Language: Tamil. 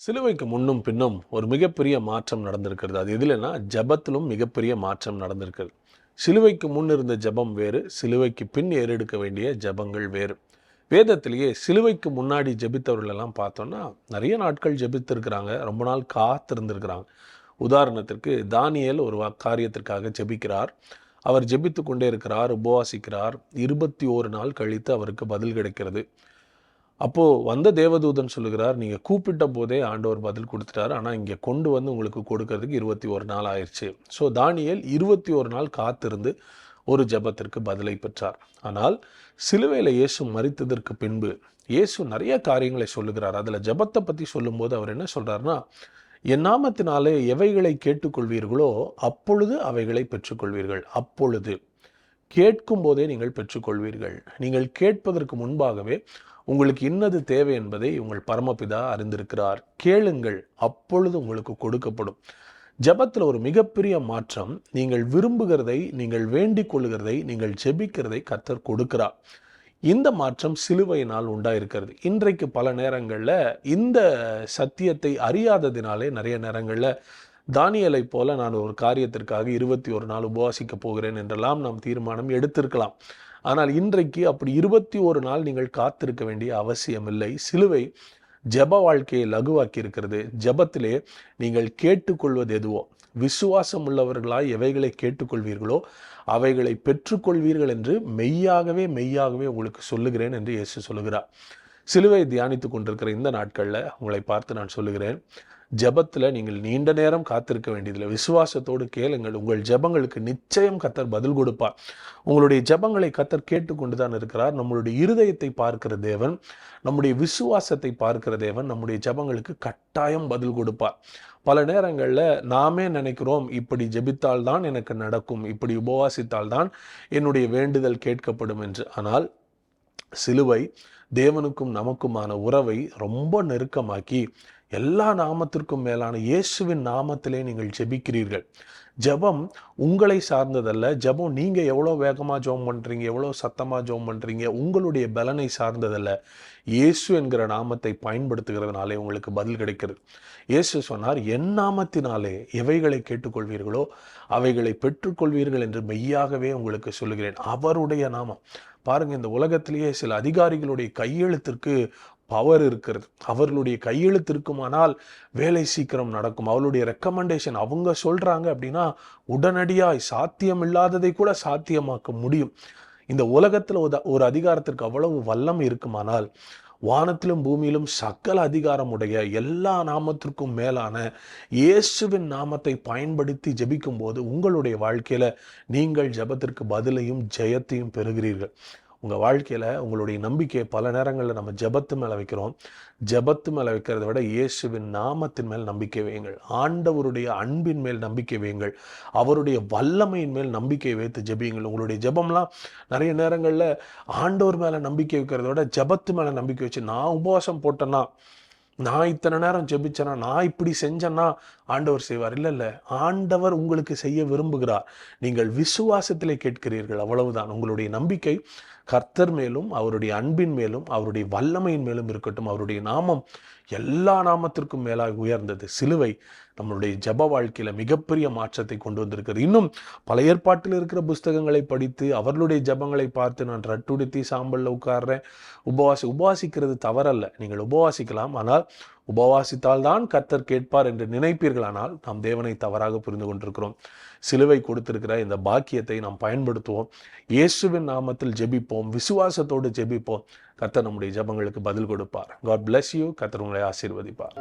சிலுவைக்கு முன்னும் பின்னும் ஒரு மிகப்பெரிய மாற்றம் நடந்திருக்கிறது. அது எதுலனா ஜெபத்திலும் மிகப்பெரிய மாற்றம் நடந்திருக்கிறது. சிலுவைக்கு முன் இருந்த ஜெபம் வேறு சிலுவைக்கு பின் ஏறெடுக்க வேண்டிய ஜெபங்கள் வேறு. வேதத்திலேயே சிலுவைக்கு முன்னாடி ஜெபித்தவர்கள் எல்லாம் நிறைய நாட்கள் ஜபித்திருக்கிறாங்க. ரொம்ப நாள் காத்திருந்திருக்கிறாங்க. உதாரணத்திற்கு தானியல் ஒரு காரியத்திற்காக ஜெபிக்கிறார். அவர் ஜெபித்து கொண்டே இருக்கிறார் உபவாசிக்கிறார். இருபத்தி ஓரு நாள் கழித்து அவருக்கு பதில் கிடைக்கிறது. அப்போது வந்த தேவதூதன் சொல்லுகிறார் நீங்கள் கூப்பிட்ட போதே ஆண்டவர் பதில் கொடுத்துட்டாரு. ஆனால் இங்கே கொண்டு வந்து உங்களுக்கு கொடுக்கறதுக்கு இருபத்தி ஒரு நாள் ஆயிடுச்சு. ஸோ தானியல் இருபத்தி ஒரு நாள் காத்திருந்து ஒரு ஜெபத்திற்கு பதிலை பெற்றார். ஆனால் சிலுவையில் இயேசு மறித்ததற்கு பின்பு இயேசு நிறைய காரியங்களை சொல்லுகிறார். அதில் ஜெபத்தை பற்றி சொல்லும்போது அவர் என்ன சொல்கிறார்னா என் நாமத்தினாலே எவைகளை கேட்டுக்கொள்வீர்களோ அப்பொழுது அவைகளை பெற்றுக்கொள்வீர்கள். அப்பொழுது கேட்கும் போதே நீங்கள் பெற்றுக்கொள்வீர்கள். நீங்கள் கேட்பதற்கு முன்பாகவே உங்களுக்கு இன்னது தேவை என்பதை உங்கள் பரமபிதா அறிந்திருக்கிறார். கேளுங்கள் அப்பொழுது உங்களுக்கு கொடுக்கப்படும். ஜெபத்தில் ஒரு மிகப்பெரிய மாற்றம் நீங்கள் விரும்புகிறதை நீங்கள் வேண்டிக் கொள்கிறதை நீங்கள் ஜெபிக்கிறதை கத்தர் கொடுக்கிறார். இந்த மாற்றம் சிலுவையினால் உண்டாயிருக்கிறது. இன்றைக்கு பல நேரங்களில் இந்த சத்தியத்தை அறியாததினாலே நிறைய நேரங்களில் தானியலை போல நான் ஒரு காரியத்திற்காக இருபத்தி ஒரு நாள் உபவாசிக்க போகிறேன் என்றெல்லாம் நாம் தீர்மானம் எடுத்திருக்கலாம். ஆனால் இன்றைக்கு அப்படி இருபத்தி ஒரு நாள் நீங்கள் காத்திருக்க வேண்டிய அவசியமில்லை. சிலுவை ஜெப வாழ்க்கையை லகுவாக்கி இருக்கிறது. ஜெபத்திலே நீங்கள் கேட்டுக்கொள்வது எதுவோ விசுவாசம் உள்ளவர்களாய் எவைகளை கேட்டுக்கொள்வீர்களோ அவைகளை பெற்றுக்கொள்வீர்கள் என்று மெய்யாகவே மெய்யாகவே உங்களுக்கு சொல்லுகிறேன் என்று இயேசு சொல்லுகிறார். சிலுவை தியானித்து கொண்டிருக்கிற இந்த நாட்களில் உங்களை பார்த்து நான் சொல்லுகிறேன். ஜெபத்தில் நீங்கள் நீண்ட நேரம் காத்திருக்க வேண்டியதில்லை. விசுவாசத்தோடு கேளுங்கள். உங்கள் ஜெபங்களுக்கு நிச்சயம் கத்தர் பதில் கொடுப்பார். உங்களுடைய ஜெபங்களை கத்தர் கேட்டுக்கொண்டு தான் இருக்கிறார். நம்மளுடைய இருதயத்தை பார்க்கிற தேவன் நம்முடைய விசுவாசத்தை பார்க்கிற தேவன் நம்முடைய ஜெபங்களுக்கு கட்டாயம் பதில் கொடுப்பார். பல நேரங்களில் நாமே நினைக்கிறோம் இப்படி ஜெபித்தால் தான் எனக்கு நடக்கும் இப்படி உபவாசித்தால் தான் என்னுடைய வேண்டுதல் கேட்கப்படும் என்று. ஆனால் சிலுவை தேவனுக்கும் நமக்குமான உறவை ரொம்ப நெருக்கமாக்கி எல்லா நாமத்திற்கும் மேலான இயேசுவின் நாமத்திலே நீங்கள் ஜெபிக்கிறீர்கள். ஜெபம் உங்களை சார்ந்ததல்ல. ஜெபம் நீங்கள் எவ்வளோ வேகமாக ஜெபம் பண்ணுறீங்க எவ்வளோ சத்தமாக ஜெபம் பண்ணுறீங்க உங்களுடைய பலனை சார்ந்ததல்ல. இயேசு என்கிற நாமத்தை பயன்படுத்துகிறதுனாலே உங்களுக்கு பதில் கிடைக்கிறது. இயேசு சொன்னார் என் நாமத்தினாலே எவைகளை கேட்டுக்கொள்வீர்களோ அவைகளை பெற்றுக்கொள்வீர்கள் என்று மெய்யாகவே உங்களுக்கு சொல்லுகிறேன். அவருடைய நாமம். பாருங்க இந்த உலகத்திலேயே சில அதிகாரிகளுடைய கையெழுத்திற்கு பவர் இருக்கிறது. அவர்களுடைய கையெழுத்து இருக்குமானால் வேலை சீக்கிரம் நடக்கும். அவளுடைய ரெக்கமெண்டேஷன் அவங்க சொல்கிறாங்க அப்படின்னா உடனடியாய் சாத்தியம் இல்லாததை கூட சாத்தியமாக்க முடியும். இந்த உலகத்தில் ஒரு ஒரு அதிகாரத்திற்கு அவ்வளவு வல்லம் இருக்குமானால் வானத்திலும் பூமியிலும் சக்கல அதிகாரம் உடைய எல்லா நாமத்திற்கும் மேலான இயேசுவின் நாமத்தை பயன்படுத்தி ஜெபிக்கும் போது உங்களுடைய வாழ்க்கையில் நீங்கள் ஜெபத்திற்கு பதிலையும் ஜெயத்தையும் பெறுகிறீர்கள். உங்கள் வாழ்க்கையில் உங்களுடைய நம்பிக்கையை பல நேரங்களில் நம்ம ஜெபத்து மேலே வைக்கிறோம். ஜெபத்து மேலே வைக்கிறத விட இயேசுவின் நாமத்தின் மேல் நம்பிக்கை வையுங்கள். ஆண்டவருடைய அன்பின் மேல் நம்பிக்கை வையுங்கள். அவருடைய வல்லமையின் மேல் நம்பிக்கை வைத்து ஜபியுங்கள். உங்களுடைய ஜெபம்லாம் நிறைய நேரங்களில் ஆண்டவர் மேலே நம்பிக்கை வைக்கிறத விட ஜெபத்து மேலே நம்பிக்கை வச்சு நான் உபவாசம் போட்டேன்னா நான் இத்தனை நேரம் ஜெபிச்சேன்னா நான் இப்படி செஞ்சேன்னா ஆண்டவர் செய்வார். இல்லை இல்லை. ஆண்டவர் உங்களுக்கு செய்ய விரும்புகிறார். நீங்கள் விசுவாசத்திலே கேட்கிறீர்கள். அவ்வளவுதான். உங்களுடைய நம்பிக்கை கர்த்தர் மேலும் அவருடைய அன்பின் மேலும் அவருடைய வல்லமையின் மேலும் இருக்கட்டும். அவருடைய நாமம் எல்லா நாமத்திற்கும் மேலாக உயர்ந்தது. சிலுவை நம்மளுடைய ஜெப வாழ்க்கையில் மிகப்பெரிய மாற்றத்தை கொண்டு வந்திருக்கிறது. இன்னும் பல ஏற்பாட்டில் இருக்கிற புஸ்தகங்களை படித்து அவர்களுடைய ஜெபங்களை பார்த்து நான் ரட்டுடுத்தி சாம்பலில் உட்கார்றேன். உபவாசி உபவாசிக்கிறது தவறல்ல. நீங்கள் உபவாசிக்கலாம். ஆனால் உபவாசித்தால் தான் கர்த்தர் கேட்பார் என்று நினைப்பீர்களானால் நாம் தேவனை தவறாக புரிந்து கொண்டிருக்கிறோம். சிலுவை கொடுத்திருக்கிற இந்த பாக்கியத்தை நாம் பயன்படுத்துவோம். இயேசுவின் நாமத்தில் ஜெபிப்போம். விசுவாசத்தோடு ஜெபிப்போம். கர்த்தர் நம்முடைய ஜெபங்களுக்கு பதில் கொடுப்பார். காட் பிளஸ் யூ கர்த்தர் உங்களை ஆசீர்வதிப்பார்.